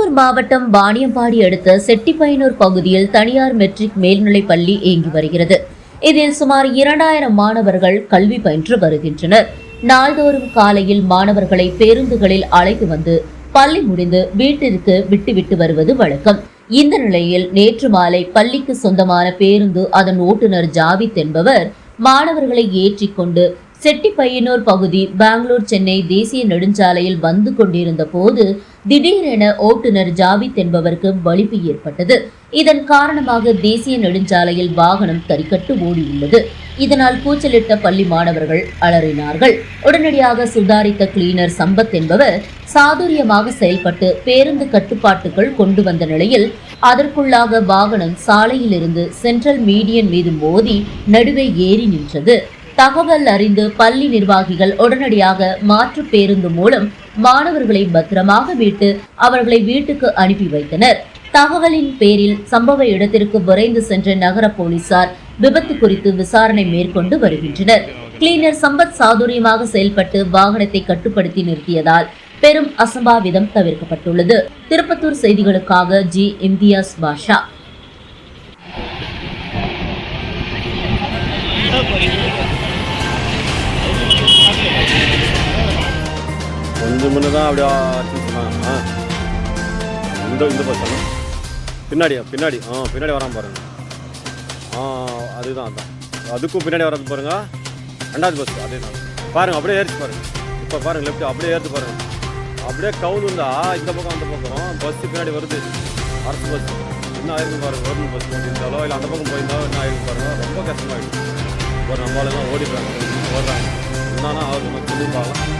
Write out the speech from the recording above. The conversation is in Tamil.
திருப்பத்தூர் மாவட்டம் வாணியம்பாடி அடுத்த செட்டிப்பயனூர் பகுதியில் தனியார் மெட்ரிக் மேல்நிலைப் பள்ளி இயங்கி வருகிறது. இதில் சுமார் இரண்டாயிரம் மாணவர்கள் கல்வி பயின்று வருகின்றனர். நாள்தோறும் காலையில் மாணவர்களை பேருந்துகளில் அழைத்து வந்து பள்ளி முடிந்து வீட்டிற்கு விட்டுவிட்டு வருவது வழக்கம். இந்த நிலையில் நேற்று மாலை பள்ளிக்கு சொந்தமான பேருந்து அதன் ஓட்டுநர் ஜாவித் என்பவர் மாணவர்களை ஏற்றிக்கொண்டு செட்டிப்பையனூர் பகுதி பெங்களூர் சென்னை தேசிய நெடுஞ்சாலையில் வந்து கொண்டிருந்த போது திடீரென ஓட்டுநர் ஜாவித் என்பவருக்கு வலிப்பு ஏற்பட்டது. இதன் காரணமாக தேசிய நெடுஞ்சாலையில் வாகனம் தறிக்கட்டு ஓடியுள்ளது. இதனால் கூச்சலிட்ட பள்ளி மாணவர்கள் அலறினார்கள். உடனடியாக சுதாரித்த கிளீனர் சம்பத் என்பவர் சாதுரியமாக செயல்பட்டு பேருந்து கட்டுப்பாட்டுகள் கொண்டு வந்த நிலையில் அதற்குள்ளாக வாகனம் சாலையிலிருந்து சென்ட்ரல் மீடியன் மீது மோதி நடுவே ஏறி நின்றது. தகவல் அறிந்து பள்ளி நிர்வாகிகள் உடனடியாக மாற்று பேருந்து மூலம் மாணவர்களை பத்திரமாக மீட்டு அவர்களை வீட்டுக்கு அனுப்பி வைத்தனர். தகவலின் பேரில் சம்பவ இடத்திற்கு விரைந்து சென்ற நகர போலீசார் விபத்து குறித்து விசாரணை மேற்கொண்டு வருகின்றனர். கிளீனர் சம்பத் சாதுரியமாக செயல்பட்டு வாகனத்தை கட்டுப்படுத்தி நிறுத்தியதால் பெரும் அசம்பாவிதம் தவிர்க்கப்பட்டுள்ளது. திருப்பத்தூர் செய்திகளுக்காக ஜி. இம்தியாஸ் பாஷா. கொஞ்சம் முன்னே தான் அப்படியே ஆச்சுன்னு சொன்னாங்க. ஆ. இந்த இந்த பஸ் பின்னாடியா? பின்னாடி. ஆ பின்னாடி வராமல் பாருங்க. ஆ அதுதான் அதான். அதுக்கும் பின்னாடி வராது பாருங்க. ரெண்டாவது பஸ் அதே தான். பாருங்க அப்படியே ஏறிச்சு பாருங்க. இப்போ பாருங்க லெஃப்ட் அப்படியே ஏறிச்சு பாருங்க. அப்படியே கவுந்துருந்தா இந்த பக்கம் அந்த பக்கம் பஸ் பின்னாடி வருது. அரசு பஸ் என்ன ஆயிருக்கும் பாருங்க கவர்மெண்ட் பஸ் போயிருந்தாலோ இல்லை அந்த பக்கம் போயிருந்தாலோ என்ன ஆயிருக்கும் பாருங்க. ரொம்ப கஷ்டமாயிடுச்சு. ஒரு நம்மளால தான் ஓடிடுறாங்க. ஓடுறாங்க. என்னன்னா ஆகுது சொல்லி பார்க்கலாம்